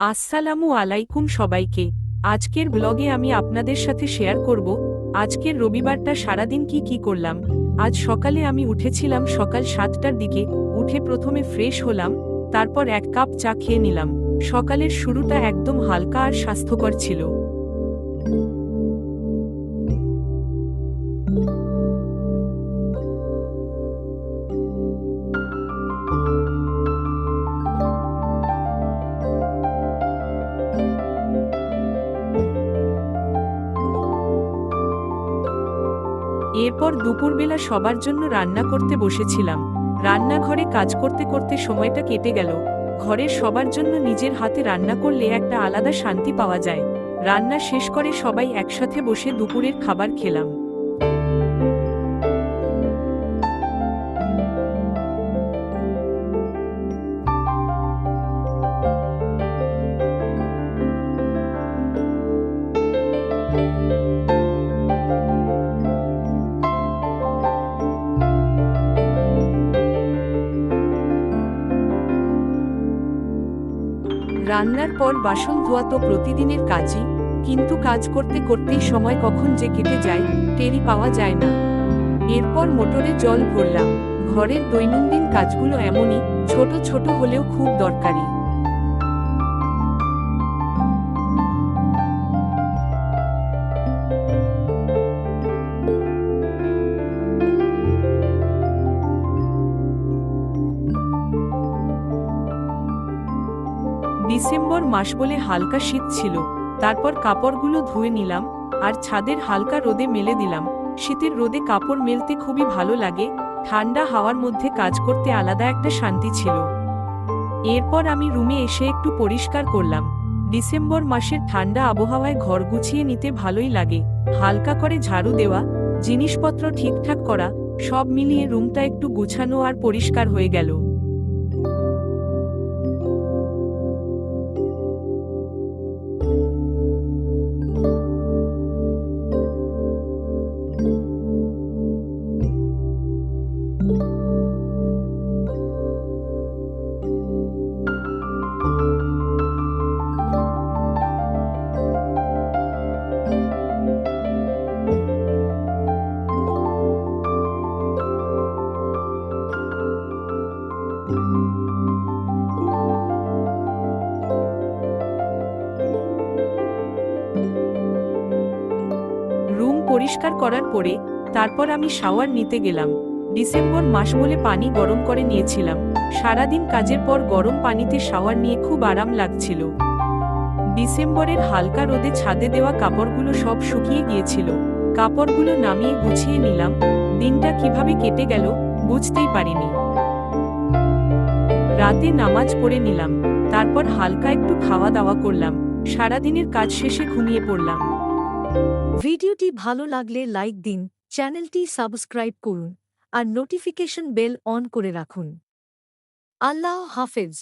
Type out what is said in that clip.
আসসালামু আলাইকুম সবাইকে। আজকের ব্লগে আমি আপনাদের সাথে শেয়ার করব, আজকের রবিবারটা সারাদিন কি কি করলাম। আজ সকালে আমি উঠেছিলাম সকাল সাতটার দিকে, উঠে প্রথমে ফ্রেশ হলাম, তারপর এক কাপ চা খেয়ে নিলাম। সকালের শুরুটা একদম হালকা আর স্বাস্থ্যকর ছিল। এরপর দুপুরবেলা সবার জন্য রান্না করতে বসেছিলাম। রান্নাঘরে কাজ করতে করতে সময়টা কেটে গেল। ঘরের সবার জন্য নিজের হাতে রান্না করলে একটা আলাদা শান্তি পাওয়া যায়। রান্না শেষ করে সবাই একসাথে বসে দুপুরের খাবার খেলাম। রান্নার পর বাসন ধোয়া তো প্রতিদিনের কাজই, কিন্তু কাজ করতে করতেই সময় কখন যে কেটে যায় টেরি পাওয়া যায় না। এরপর মোটরে জল ভরলাম। ঘরের দৈনন্দিন কাজগুলো এমনই, ছোট ছোট হলেও খুব দরকারি। ডিসেম্বর মাস বলে হালকা শীত ছিল। তারপর কাপড়গুলো ধুয়ে নিলাম, আর ছাদের হালকা রোদে মেলে দিলাম। শীতের রোদে কাপড় মেলতে খুবই ভালো লাগে, ঠান্ডা হাওয়ার মধ্যে কাজ করতে আলাদা একটা শান্তি ছিল। এরপর আমি রুমে এসে একটু পরিষ্কার করলাম। ডিসেম্বর মাসের ঠান্ডা আবহাওয়ায় ঘর গুছিয়ে নিতে ভালোই লাগে। হালকা করে ঝাড়ু দেওয়া, জিনিসপত্র ঠিকঠাক করা, সব মিলিয়ে রুমটা একটু গুছানো আর পরিষ্কার হয়ে গেল। রুম পরিষ্কার করার পরে তারপর আমি শাওয়ার নিতে গেলাম। ডিসেম্বর মাস বলে পানি গরম করে নিয়েছিলাম। সারাদিন কাজের পর গরম পানিতে শাওয়ার নিয়ে খুব আরাম লাগছিল। ডিসেম্বরের হালকা রোদে ছাদে দেওয়া কাপড়গুলো সব শুকিয়ে গিয়েছিল। কাপড়গুলো নামিয়ে গুছিয়ে নিলাম। দিনটা কীভাবে কেটে গেল বুঝতেই পারিনি। রাতে নামাজ পড়ে নিলাম। তারপর হালকা একটু খাওয়া দাওয়া করলাম। সারাদিনের কাজ শেষে ঘুমিয়ে পড়লাম। ভিডিওটি ভালো লাগলে লাইক দিন। চ্যানেলটি সাবস্ক্রাইব করুন। আর নোটিফিকেশন বেল অন করে রাখুন। আল্লাহ হাফেজ।